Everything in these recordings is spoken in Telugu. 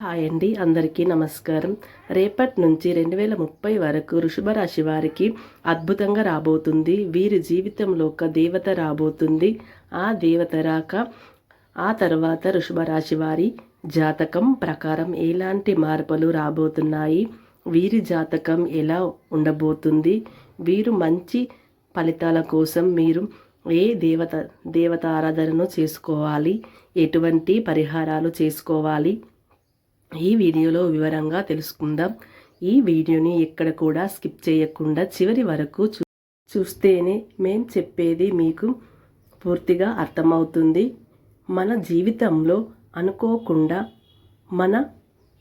హాయ్ అండి అందరికీ నమస్కారం. రేపటి నుంచి రెండు వేల ముప్పై వరకు వృషభ రాశి వారికి అద్భుతంగా రాబోతుంది. వీరి జీవితంలో ఒక దేవత రాబోతుంది. ఆ దేవత రాక ఆ తర్వాత వృషభ రాశి వారి జాతకం ప్రకారం ఎలాంటి మార్పులు రాబోతున్నాయి? వీరి జాతకం ఎలా ఉండబోతుంది? వీరు మంచి ఫలితాల కోసం మీరు ఏ దేవత దేవత ఆరాధనను చేసుకోవాలి? ఎటువంటి పరిహారాలు చేసుకోవాలి? ఈ వీడియోలో వివరంగా తెలుసుకుందాం. ఈ వీడియోని ఎక్కడ కూడా స్కిప్ చేయకుండా చివరి వరకు చూ చూస్తేనే మేం చెప్పేది మీకు పూర్తిగా అర్థమవుతుంది. మన జీవితంలో అనుకోకుండా మన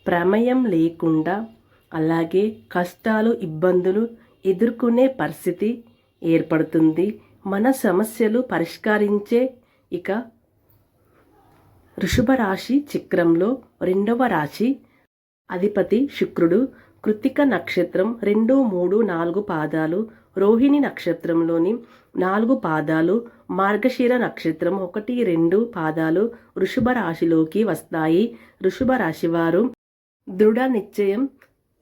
ప్రమేయం లేకుండా అలాగే కష్టాలు ఇబ్బందులు ఎదుర్కొనే పరిస్థితి ఏర్పడుతుంది. మన సమస్యలు పరిష్కరించే ఇక వృషభ రాశి చక్రంలో రెండవ రాశి. అధిపతి శుక్రుడు. కృతిక నక్షత్రం రెండు మూడు నాలుగు పాదాలు. రోహిణి నక్షత్రంలోని నాలుగు పాదాలు. మార్గశిర నక్షత్రం ఒకటి రెండు పాదాలు. వృషభ రాశిలోకి వస్తాయి. వృషభ రాశి వారు దృఢ నిశ్చయం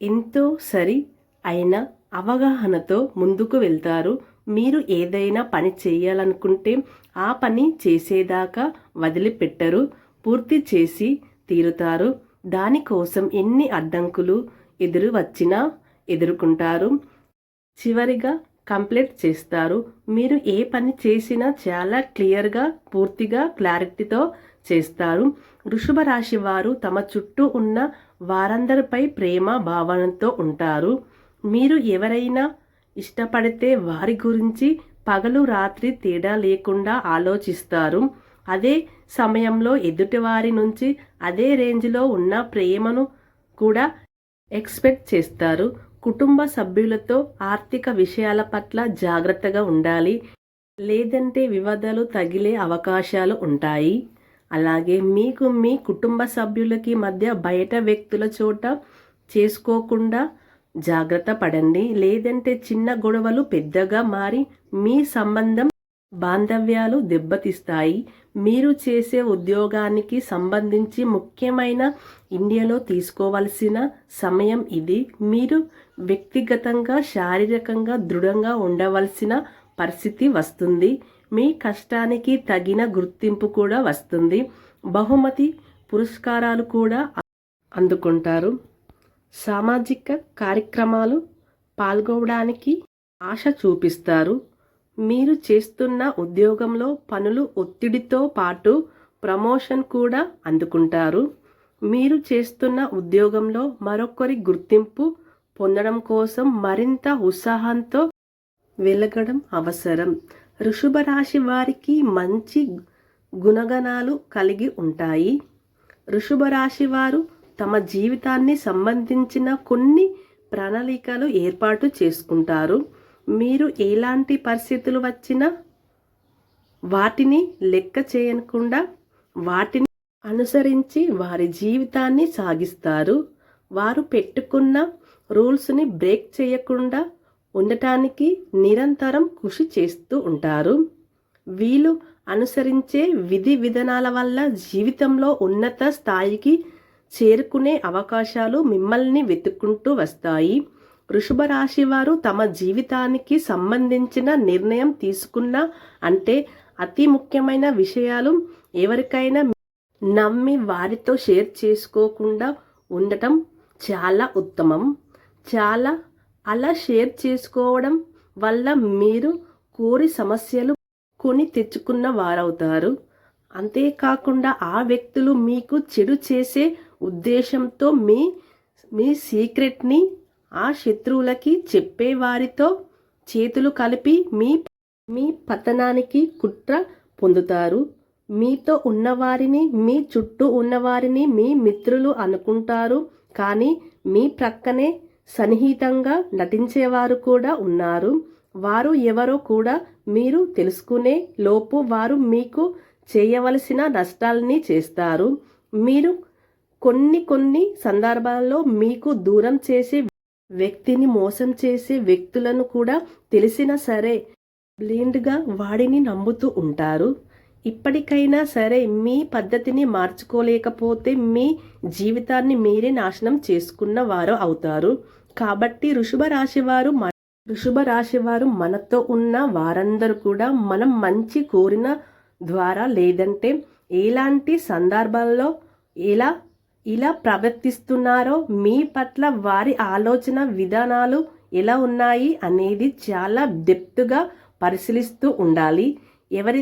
ఎంతో సరి అయిన అవగాహనతో ముందుకు వెళ్తారు. మీరు ఏదైనా పని చేయాలనుకుంటే ఆ పని చేసేదాకా వదిలిపెట్టరు. పూర్తి చేసి తీరుతారు. దానికోసం ఎన్ని అడ్డంకులు ఎదురు వచ్చినా ఎదుర్కొంటారు. చివరిగా కంప్లీట్ చేస్తారు. మీరు ఏ పని చేసినా చాలా క్లియర్గా పూర్తిగా క్లారిటీతో చేస్తారు. వృషభ రాశి వారు తమ చుట్టూ ఉన్న వారందరిపై ప్రేమ భావనతో ఉంటారు. మీరు ఎవరైనా ఇష్టపడితే వారి గురించి పగలు రాత్రి తేడా లేకుండా ఆలోచిస్తారు. అదే సమయంలో ఎదుటివారి నుంచి అదే రేంజ్లో ఉన్న ప్రేమను కూడా ఎక్స్పెక్ట్ చేస్తారు. కుటుంబ సభ్యులతో ఆర్థిక విషయాల పట్ల జాగ్రత్తగా ఉండాలి. లేదంటే వివాదాలు తగిలే అవకాశాలు ఉంటాయి. అలాగే మీకు మీ కుటుంబ సభ్యులకి మధ్య బయట వ్యక్తుల చోట చేసుకోకుండా జాగ్రత్త పడండి. లేదంటే చిన్న గొడవలు పెద్దగా మారి మీ సంబంధం బాంధవ్యాలు దెబ్బతీస్తాయి. మీరు చేసే ఉద్యోగానికి సంబంధించి ముఖ్యమైన ఇండియాలో తీసుకోవాల్సిన సమయం ఇది. మీరు వ్యక్తిగతంగా శారీరకంగా దృఢంగా ఉండవలసిన పరిస్థితి వస్తుంది. మీ కష్టానికి తగిన గుర్తింపు కూడా వస్తుంది. బహుమతి పురస్కారాలు కూడా అందుకుంటారు. సామాజిక కార్యక్రమాలు పాల్గొనడానికి ఆశ చూపిస్తారు. మీరు చేస్తున్న ఉద్యోగంలో పనులు ఒత్తిడితో పాటు ప్రమోషన్ కూడా అందుకుంటారు. మీరు చేస్తున్న ఉద్యోగంలో మరొకరి గుర్తింపు పొందడం కోసం మరింత ఉత్సాహంతో వెలగడం అవసరం. వృషభ రాశి వారికి మంచి గుణగణాలు కలిగి ఉంటాయి. వృషభ రాశి వారు తమ జీవితాన్ని సంబంధించిన కొన్ని ప్రణాళికలు ఏర్పాటు చేసుకుంటారు. మీరు ఎలాంటి పరిస్థితులు వచ్చినా వాటిని లెక్క చేయకుండా వాటిని అనుసరించి వారి జీవితాన్ని సాగిస్తారు. వారు పెట్టుకున్న రూల్స్ని బ్రేక్ చేయకుండా ఉండటానికి నిరంతరం కృషి చేస్తూ ఉంటారు. వీళ్ళు అనుసరించే విధి విధానాల వల్ల జీవితంలో ఉన్నత స్థాయికి చేరుకునే అవకాశాలు మిమ్మల్ని వెతుక్కుంటూ వస్తాయి. వృషభ రాశి వారు తమ జీవితానికి సంబంధించిన నిర్ణయం తీసుకున్న అంటే అతి ముఖ్యమైన విషయాలు ఎవరికైనా నమ్మి వారితో షేర్ చేసుకోకుండా ఉండటం చాలా ఉత్తమం. చాలా అలా షేర్ చేసుకోవడం వల్ల మీరు కోరి సమస్యలు కొని తెచ్చుకున్న వారవుతారు. అంతేకాకుండా ఆ వ్యక్తులు మీకు చెడు చేసే ఉద్దేశంతో మీ మీ సీక్రెట్ని ఆ శత్రువులకి చెప్పేవారితో చేతులు కలిపి మీ మీ పతనానికి కుట్ర పొందుతారు. మీతో ఉన్నవారిని మీ చుట్టూ ఉన్నవారిని మీ మిత్రులు అనుకుంటారు. కానీ మీ ప్రక్కనే సన్నిహితంగా నటించేవారు కూడా ఉన్నారు. వారు ఎవరో కూడా మీరు తెలుసుకునే లోపు వారు మీకు చేయవలసిన నష్టాలని చేస్తారు. మీరు కొన్ని కొన్ని సందర్భాల్లో మీకు దూరం చేసే వ్యక్తిని మోసం చేసే వ్యక్తులను కూడా తెలిసినా సరే బ్లైండ్గా వాడిని నమ్ముతూ ఉంటారు. ఇప్పటికైనా సరే మీ పద్ధతిని మార్చుకోలేకపోతే మీ జీవితాన్ని మీరే నాశనం చేసుకున్న వారు అవుతారు. కాబట్టి ఋషభ రాశి వారు రాశివారు రాశి వారు మనతో ఉన్న వారందరూ కూడా మనం మంచి కోరిన ద్వారా లేదంటే ఎలాంటి సందర్భాల్లో ఎలా ఇలా ప్రవర్తిస్తున్నారో మీ పట్ల వారి ఆలోచన విధానాలు ఎలా ఉన్నాయి అనేది చాలా డెప్త్గా పరిశీలిస్తూ ఉండాలి. ఎవరి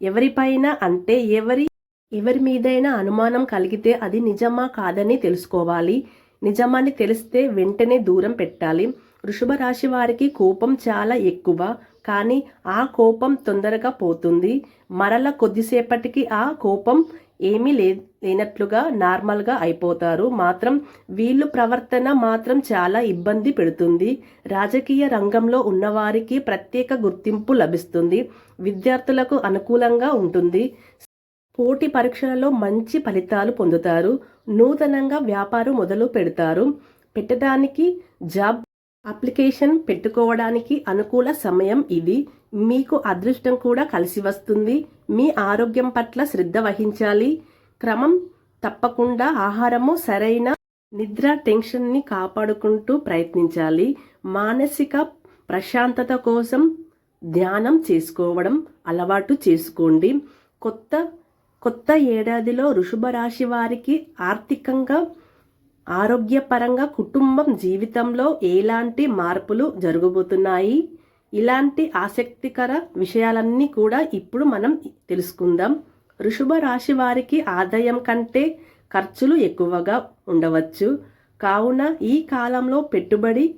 ఎవరిపైన అంటే ఎవరి ఎవరి మీదైనా అనుమానం కలిగితే అది నిజమా కాదని తెలుసుకోవాలి. నిజమాన్ని తెలిస్తే వెంటనే దూరం పెట్టాలి. వృషభ రాశి వారికి కోపం చాలా ఎక్కువ కానీ ఆ కోపం తొందరగా పోతుంది. మరల కొద్దిసేపటికి ఆ కోపం ఏమీ లే లేనట్లుగా నార్మల్గా అయిపోతారు. మాత్రం వీళ్ళు ప్రవర్తన మాత్రం చాలా ఇబ్బంది పెడుతుంది. రాజకీయ రంగంలో ఉన్నవారికి ప్రత్యేక గుర్తింపు లభిస్తుంది. విద్యార్థులకు అనుకూలంగా ఉంటుంది. పోటీ పరీక్షలలో మంచి ఫలితాలు పొందుతారు. నూతనంగా వ్యాపారం మొదలు పెడతారు. పెట్టడానికి జాబ్ అప్లికేషన్ పెట్టుకోవడానికి అనుకూల సమయం ఇది. మీకు అదృష్టం కూడా కలిసి వస్తుంది. మీ ఆరోగ్యం పట్ల శ్రద్ధ వహించాలి. క్రమం తప్పకుండా ఆహారము సరైన నిద్ర టెన్షన్ని కాపాడుకుంటూ ప్రయత్నించాలి. మానసిక ప్రశాంతత కోసం ధ్యానం చేసుకోవడం అలవాటు చేసుకోండి. కొత్త కొత్త ఏడాదిలో వృషభ రాశి వారికి ఆర్థికంగా ఆరోగ్యపరంగా కుటుంబం జీవితంలో ఎలాంటి మార్పులు జరగబోతున్నాయి? ఇలాంటి ఆసక్తికర విషయాలన్నీ కూడా ఇప్పుడు మనం తెలుసుకుందాం. వృషభ రాశి వారికి ఆదాయం కంటే ఖర్చులు ఎక్కువగా ఉండవచ్చు. కావున ఈ కాలంలో పెట్టుబడి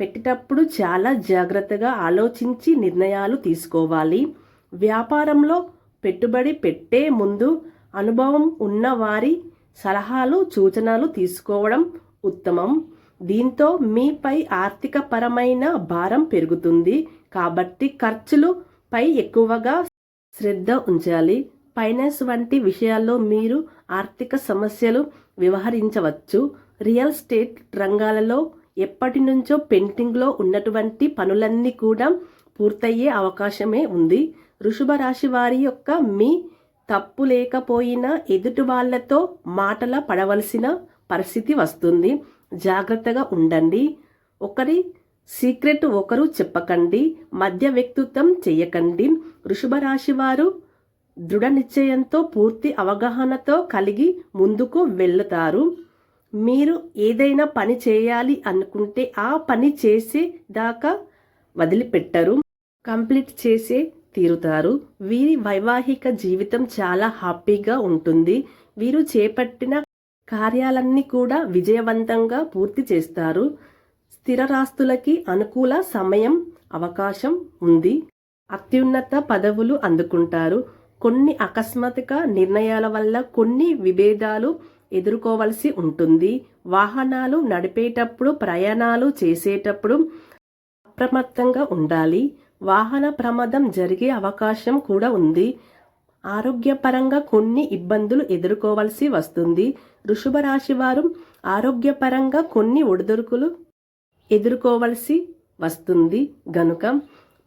పెట్టేటప్పుడు చాలా జాగ్రత్తగా ఆలోచించి నిర్ణయాలు తీసుకోవాలి. వ్యాపారంలో పెట్టుబడి పెట్టే ముందు అనుభవం ఉన్న వారి సలహాలు సూచనలు తీసుకోవడం ఉత్తమం. దీంతో మీపై ఆర్థిక పరమైన భారం పెరుగుతుంది. కాబట్టి ఖర్చులు పై ఎక్కువగా శ్రద్ధ ఉంచాలి. ఫైనాన్స్ వంటి విషయాల్లో మీరు ఆర్థిక సమస్యలు వ్యవహరించవచ్చు. రియల్ స్టేట్ రంగాలలో ఎప్పటి నుంచో పెయింటింగ్లో ఉన్నటువంటి పనులన్నీ కూడా పూర్తయ్యే అవకాశమే ఉంది. వృషభ రాశి వారి యొక్క మీ తప్పు లేకపోయినా ఎదుటి వాళ్ళతో మాటల పడవలసిన పరిస్థితి వస్తుంది. జాగ్రత్తగా ఉండండి. ఒకరి సీక్రెట్ ఒకరు చెప్పకండి. మధ్య వ్యక్తిత్వం చేయకండి. వృషభ రాశి వారు దృఢ నిశ్చయంతో పూర్తి అవగాహనతో కలిగి ముందుకు వెళ్తారు. మీరు ఏదైనా పని చేయాలి అనుకుంటే ఆ పని చేసే దాకా వదిలిపెట్టరు. కంప్లీట్ చేసే తీరుతారు. వీరి వైవాహిక జీవితం చాలా హ్యాపీగా ఉంటుంది. వీరు చేపట్టిన కార్యాలన్నీ కూడా విజయవంతంగా పూర్తి చేస్తారు. స్థిరరాస్తులకి అనుకూల సమయం అవకాశం ఉంది. అత్యున్నత పదవులు అందుకుంటారు. కొన్ని అకస్మాత్తుగా నిర్ణయాల వల్ల కొన్ని విభేదాలు ఎదుర్కోవలసి ఉంటుంది. వాహనాలు నడిపేటప్పుడు ప్రయాణాలు చేసేటప్పుడు అప్రమత్తంగా ఉండాలి. వాహన ప్రమాదం జరిగే అవకాశం కూడా ఉంది. ఆరోగ్యపరంగా కొన్ని ఇబ్బందులు ఎదుర్కోవాల్సి వస్తుంది. వృషభ రాశి వారు ఆరోగ్యపరంగా కొన్ని ఒడిదుడుకులు ఎదుర్కోవలసి వస్తుంది. గనుక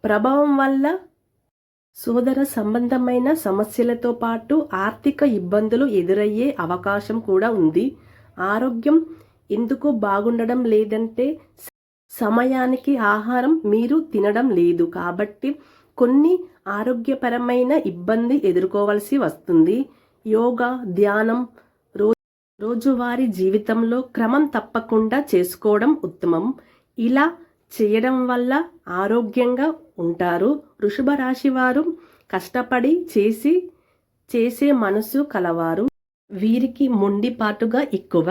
ప్రభావం వల్ల సోదర సంబంధమైన సమస్యలతో పాటు ఆర్థిక ఇబ్బందులు ఎదురయ్యే అవకాశం కూడా ఉంది. ఆరోగ్యం ఎందుకు బాగుండడం లేదంటే సమయానికి ఆహారం మీరు తినడం లేదు కాబట్టి కొన్ని ఆరోగ్యపరమైన ఇబ్బంది ఎదుర్కోవాల్సి వస్తుంది. యోగా ధ్యానం రోజువారీ జీవితంలో క్రమం తప్పకుండా చేసుకోవడం ఉత్తమం. ఇలా చేయడం వల్ల ఆరోగ్యంగా ఉంటారు. వృషభ రాశి వారు కష్టపడి చేసి చేసే మనసు కలవారు. వీరికి మొండిపాటుగా ఎక్కువ.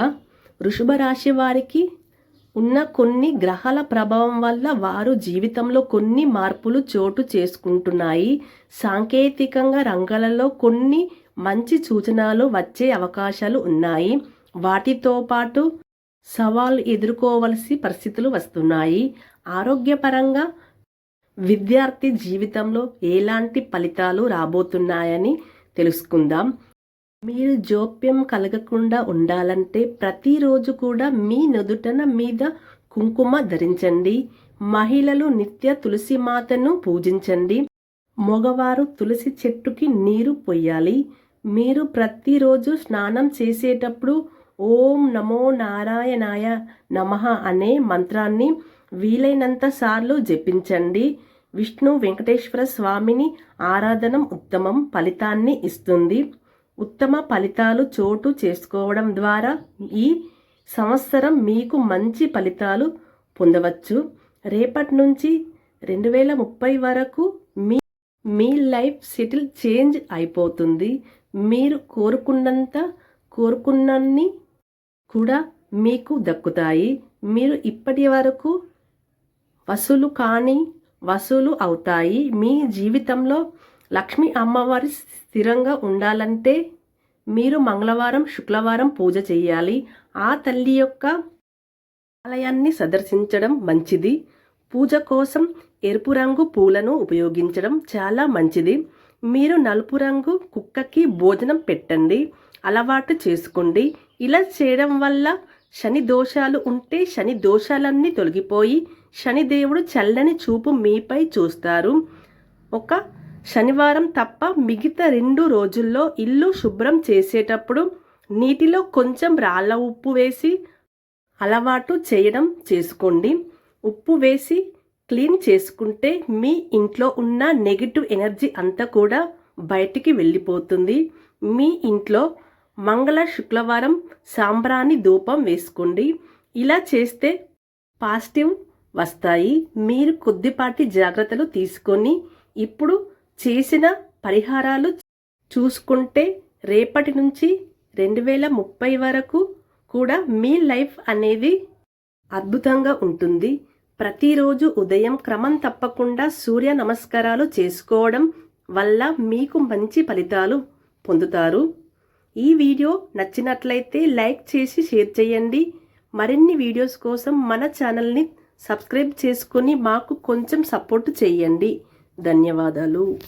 వృషభ రాశి వారికి ఉన్న కొన్ని గ్రహాల ప్రభావం వల్ల వారు జీవితంలో కొన్ని మార్పులు చోటు చేసుకుంటున్నాయి. సాంకేతికంగా రంగాలలో కొన్ని మంచి సూచనలు వచ్చే అవకాశాలు ఉన్నాయి. వాటితో పాటు సవాళ్ళు ఎదుర్కోవలసి పరిస్థితులు వస్తున్నాయి. ఆరోగ్యపరంగా విద్యార్థి జీవితంలో ఎలాంటి ఫలితాలు రాబోతున్నాయని తెలుసుకుందాం. మీరు జోప్యం కలగకుండా ఉండాలంటే ప్రతిరోజు కూడా మీ నుదుటన మీద కుంకుమ ధరించండి. మహిళలు నిత్య తులసి మాతను పూజించండి. మగవారు తులసి చెట్టుకి నీరు పొయ్యాలి. మీరు ప్రతిరోజు స్నానం చేసేటప్పుడు ఓం నమో నారాయణాయ నమః అనే మంత్రాన్ని వీలైనంత సార్లు జపించండి. విష్ణు వెంకటేశ్వర స్వామిని ఆరాధనం ఉత్తమం ఫలితాన్ని ఇస్తుంది. ఉత్తమ ఫలితాలు చోటు చేసుకోవడం ద్వారా ఈ సంవత్సరం మీకు మంచి ఫలితాలు పొందవచ్చు. రేపటి నుంచి రెండు వేల ముప్పై వరకు మీ మీ లైఫ్ సెటిల్ చేంజ్ అయిపోతుంది. మీరు కోరుకున్నంత కోరుకున్నన్ని కూడా మీకు దక్కుతాయి. మీరు ఇప్పటి వరకు వసూలు కాని వసూలు అవుతాయి. మీ జీవితంలో లక్ష్మీ అమ్మవారి స్థిరంగా ఉండాలంటే మీరు మంగళవారం శుక్రవారం పూజ చేయాలి. ఆ తల్లి యొక్క ఆలయాన్ని సందర్శించడం మంచిది. పూజ కోసం ఎరుపు రంగు పూలను ఉపయోగించడం చాలా మంచిది. మీరు నలుపు రంగు కుక్కకి భోజనం పెట్టండి. అలవాటు చేసుకోండి. ఇలా చేయడం వల్ల శని దోషాలు ఉంటే శని దోషాలన్నీ తొలగిపోయి శనిదేవుడు చల్లని చూపు మీపై చూస్తారు. ఒక శనివారం తప్ప మిగతా రెండు రోజుల్లో ఇల్లు శుభ్రం చేసేటప్పుడు నీటిలో కొంచెం రాళ్ళ ఉప్పు వేసి అలవాటు చేయడం చేసుకోండి. ఉప్పు వేసి క్లీన్ చేసుకుంటే మీ ఇంట్లో ఉన్న నెగిటివ్ ఎనర్జీ అంతా కూడా బయటికి వెళ్ళిపోతుంది. మీ ఇంట్లో మంగళ శుక్రవారం సాంబ్రాణి ధూపం వేసుకోండి. ఇలా చేస్తే పాజిటివ్ వస్తాయి. మీరు కొద్దిపాటి జాగ్రత్తలు తీసుకొని ఇప్పుడు చేసిన పరిహారాలు చూసుకుంటే రేపటి నుంచి రెండు వేల ముప్పై వరకు కూడా మీ లైఫ్ అనేది అద్భుతంగా ఉంటుంది. ప్రతిరోజు ఉదయం క్రమం తప్పకుండా సూర్య నమస్కారాలు చేసుకోవడం వల్ల మీకు మంచి ఫలితాలు పొందుతారు. ఈ వీడియో నచ్చినట్లయితే లైక్ చేసి షేర్ చేయండి. మరిన్ని వీడియోస్ కోసం మన ఛానల్ని సబ్స్క్రైబ్ చేసుకొని మాకు కొంచెం సపోర్ట్ చేయండి. ధన్యవాదాలు.